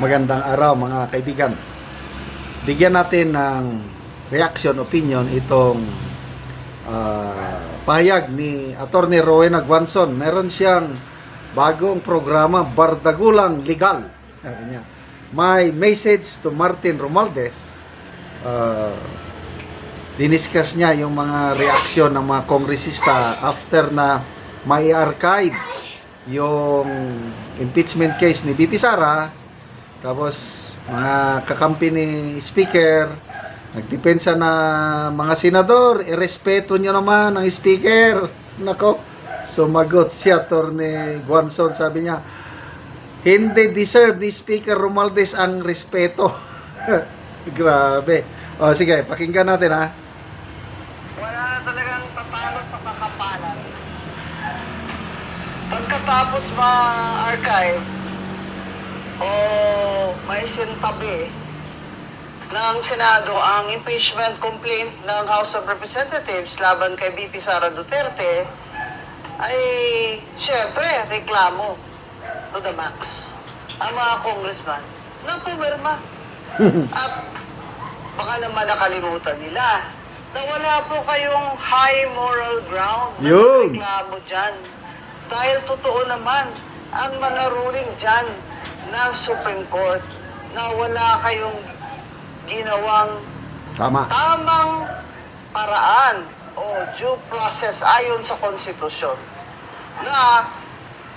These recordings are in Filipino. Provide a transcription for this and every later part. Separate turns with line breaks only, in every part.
Magandang araw mga kaibigan. Bigyan natin ng reaction, opinion itong ah, pahayag ni Attorney Rowena Guanzon. Meron siyang bagong programa, Bardagulang Legal. My message to Martin Romualdez. Uh, diniscuss niya yung mga reaksyon ng mga kongresista after na may archive yung impeachment case ni BP Sara tapos mga kakampi ni speaker nagdepensa na mga senador irespeto nyo naman ang speaker. Nako sumagot si Attorney Guanzon. Sabi niya hindi deserve ni Speaker Romualdez ang respeto. Grabe. O sige pakinggan natin ha?
Wala na talagang tatalo sa kakapalan. Pagkatapos ma-archive o may sintabi ng Senado ang impeachment complaint ng House of Representatives laban kay BP Sara Duterte, ay syempre reklamo to the max ang mga congressman na pumirma. At baka naman nakalimutan nila na wala po kayong high moral ground na
Yun.
reklamo dyan. Dahil totoo naman ang mga ruling dyan ng Supreme Court na wala kayong ginawang
tama.
tamang paraan o due process ayon sa konstitusyon na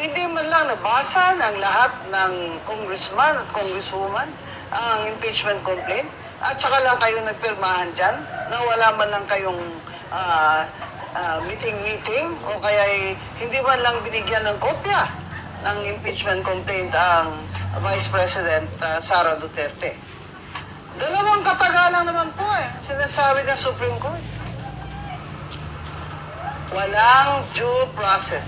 hindi man lang nabasa ng lahat ng congressman at congresswoman ang impeachment complaint at saka lang kayo nagpirmahan dyan na wala man lang kayong ah, ah, meeting-meeting o kaya hindi man lang binigyan ng kopya ng impeachment complaint ang Vice President ah, Sara Duterte. Dalawang katagalan naman po eh. Sinasabi ng Supreme Court. Walang due process.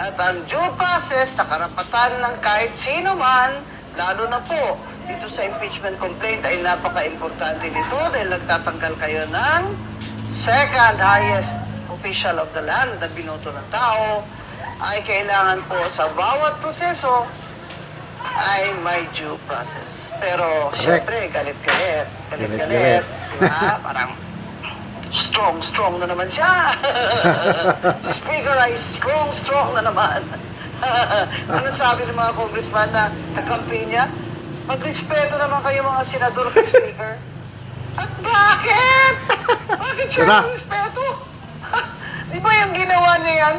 At ang due process na karapatan ng kahit sino man, lalo na po dito sa impeachment complaint ay napaka-importante nito dahil nagtatanggal kayo ng second highest official of the land na binoto ng tao ay kailangan po sa bawat proseso ay may due process. Pero, syempre, galit-galit. Galit-galit. Diba? Parang, strong, strong na naman siya. si Speaker ay strong, strong na naman. ano sabi ng mga congressman na kakampi niya? Magrespeto naman kayo mga senador kay Speaker. At bakit? Bakit siya respeto? Di ba yung ginawa niya yan?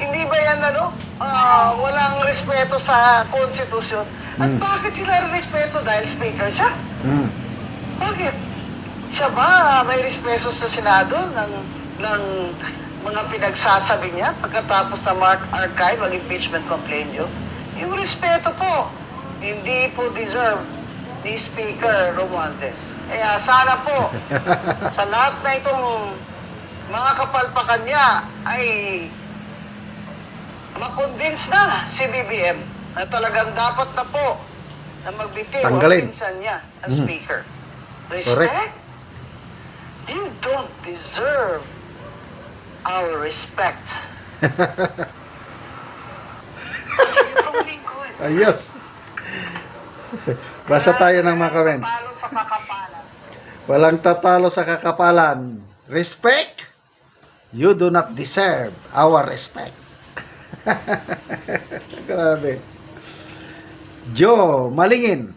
Hindi ba yan ano? ah, walang respeto sa konstitusyon. At bakit sila respeto? Dahil speaker siya?
mm.
Bakit? Siya ba may respeto sa Senado ng, ng mga pinagsasabi niya pagkatapos na mark archive ang impeachment complaint niyo? Yung respeto po, hindi po deserve ni Speaker Romualdez. Kaya sana po, sa lahat na itong mga kapalpakan niya ay makonvince na si BBM na talagang dapat na po na magbitiw ang
Tanggalin.
pinsan niya as
Mhm.
speaker.
Correct.
Respect? You don't deserve our respect. Yung lingkod.
ayos basa tayo ng mga comments
Talo sa kakapalan.
Walang tatalo sa kakapalan. Respect? You do not deserve our respect. Grabe. Joe, malingin.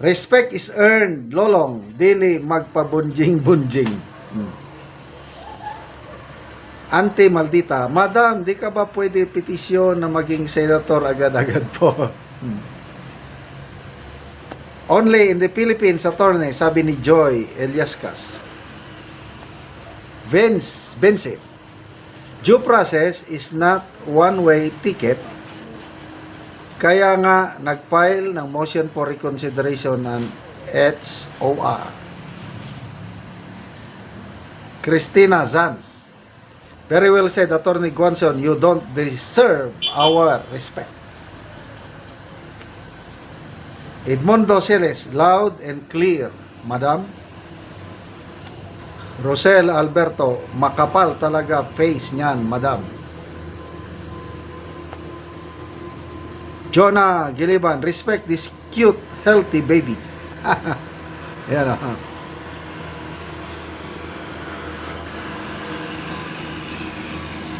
Respect is earned, lolong, dili magpabunjing-bunjing. Hmm. Ante Maldita, Madam, di ka ba pwede petisyon na maging senator agad-agad po? Hmm. Only in the Philippines, attorney, sabi ni Joy Eliascas. Vince, Vince, due process is not one-way ticket. Kaya nga, nag-file ng motion for reconsideration ng HOR. Christina Zanz. Very well said, Attorney Guanzon, you don't deserve our respect. Edmundo Celes, loud and clear, Madam. Rosel Alberto, makapal talaga face niyan, Madam. Jonah Giliban, respect this cute, healthy baby. Yan oh.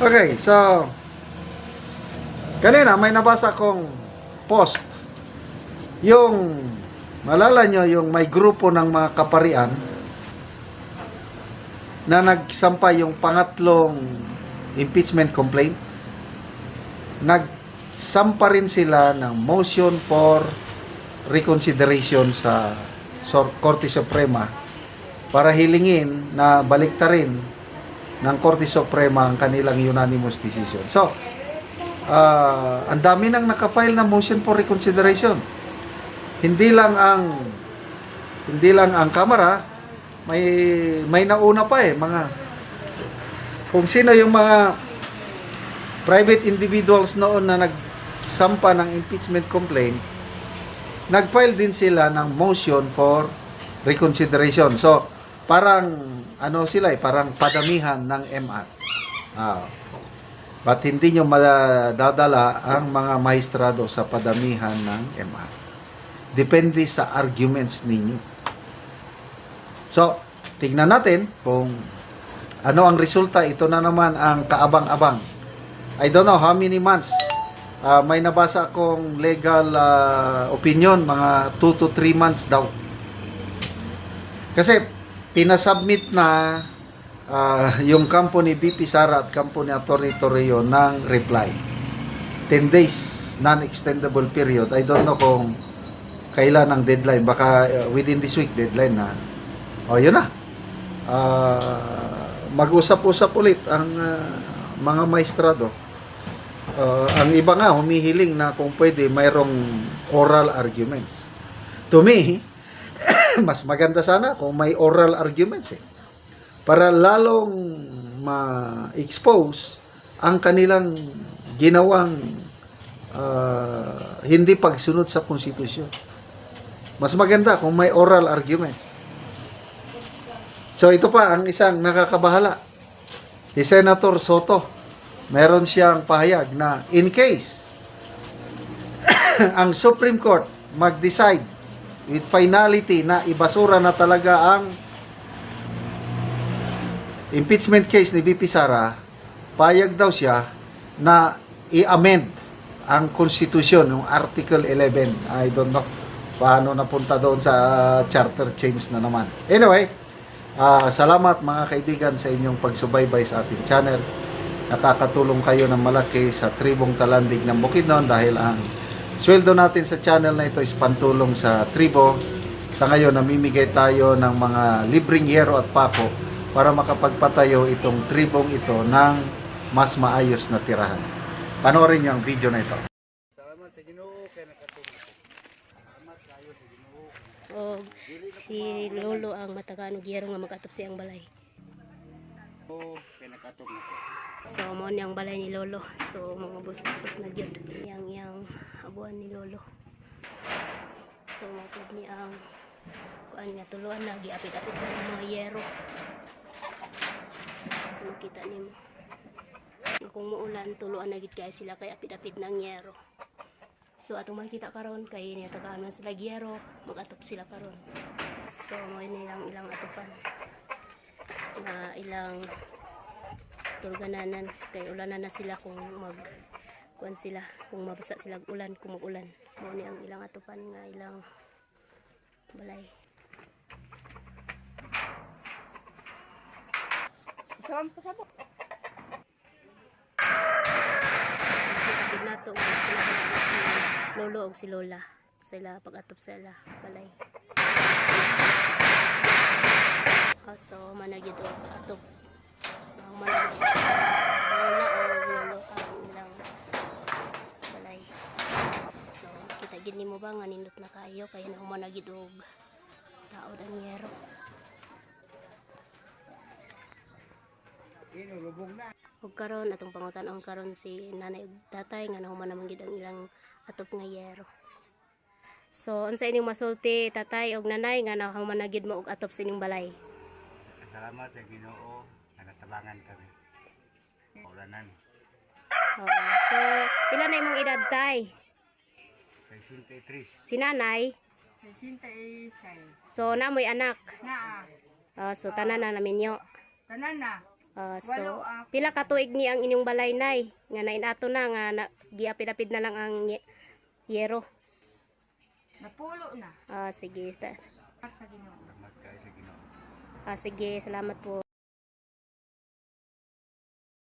Okay, so kanina may nabasa kong post. Yung malala nyo yung may grupo ng mga kaparian na nagsampa yung pangatlong impeachment complaint. Nagsampa rin sila ng motion for reconsideration sa Korte Suprema para hilingin na baliktarin ng Korte Suprema ang kanilang unanimous decision. So, ah, ang dami nang nakafile na motion for reconsideration. Hindi lang ang hindi lang ang Kamara, may may nauna pa eh mga kung sino yung mga private individuals noon na nagsampa ng impeachment complaint, nag-file din sila ng motion for reconsideration. So, parang ano sila eh, parang padamihan ng MR. Ah. But hindi nyo madadala ang mga maestrado sa padamihan ng MR. Depende sa arguments ninyo. So, tignan natin kung ano ang resulta. Ito na naman ang kaabang-abang. I don't know how many months. Ah, may nabasa akong legal ah, opinion, mga 2 to 3 months daw. Kasi pinasubmit na ah, yung kampo ni BP Sara at kampo ni Atty. Torrio ng reply. 10 days non-extendable period. I don't know kung kailan ang deadline. Baka uh, within this week deadline na. O, yun na. Ah, mag-usap-usap ulit ang ah, mga maestrado. Ah, ang iba nga humihiling na kung pwede mayroong oral arguments. To me, mas maganda sana kung may oral arguments eh. Para lalong ma-expose ang kanilang ginawang ah, hindi pagsunod sa konstitusyon. Mas maganda kung may oral arguments. So ito pa ang isang nakakabahala. Si Senator Soto, meron siyang pahayag na in case ang Supreme Court mag-decide with finality na ibasura na talaga ang impeachment case ni BP Sara, payag daw siya na i-amend ang konstitusyon, yung Article 11. I don't know paano napunta doon sa charter change na naman. Anyway, Ah, salamat mga kaibigan sa inyong pagsubaybay sa ating channel. Nakakatulong kayo ng malaki sa tribong talandig ng Bukidnon dahil ang sweldo natin sa channel na ito is pantulong sa tribo. Sa ngayon, namimigay tayo ng mga libreng yero at pako para makapagpatayo itong tribong ito ng mas maayos na tirahan. Panoorin niyo ang video na ito.
o si lolo ang matagaan og yero nga makatop siyang balay. So mo ang balay ni lolo. So mga busbusot na gyud yang yang abuan ni lolo. So matod ni ang kuan nga tuluan na giapit-apit na ang mga yero. So makita nimo. Na kung muulan tuluan na gid kay sila kay apit-apit na ang yero. So atong makita karon kay niya tagaan man sila gyero, mag-atop sila karon. So mo nilang ilang atupan. Na ilang tulgananan kay ulanan na sila kung mag kuan sila kung mabasa sila ulan kung mag-ulan. Mo ni ang ilang atupan nga ilang balay. So kapatid nato si lolo og si lola sila pag-atop sila balay. Kaso managid og atop managid lola o lolo ang ilang balay. So kita gid nimo ba nga nindot na kayo kaya na managid og taod ang yero. Ug karon atong pangutan ang karon si nanay ug tatay nga nahuman naman gid ang ilang atop nga yero. So unsa inyong masulti tatay ug nanay nga nahuman na gid mo og atop sa inyong balay?
Salamat sa Ginoo nga natabangan kami. Ulanan.
Oo. So pila na imong edad tay?
63.
Si nanay,
66.
so namoy anak.
Naa.
Ah, so tanan na namin yo.
Tanan na.
Ah,
Walo
so
ako.
pila ka tuig ni ang inyong balay nay nga nainato na nga na, giapid-apid na lang ang ye- yero.
Napulo na.
Ah, sige, stas.
At sa ginoo.
Salamat kayo sa Ginoo.
Ah, sige, salamat po.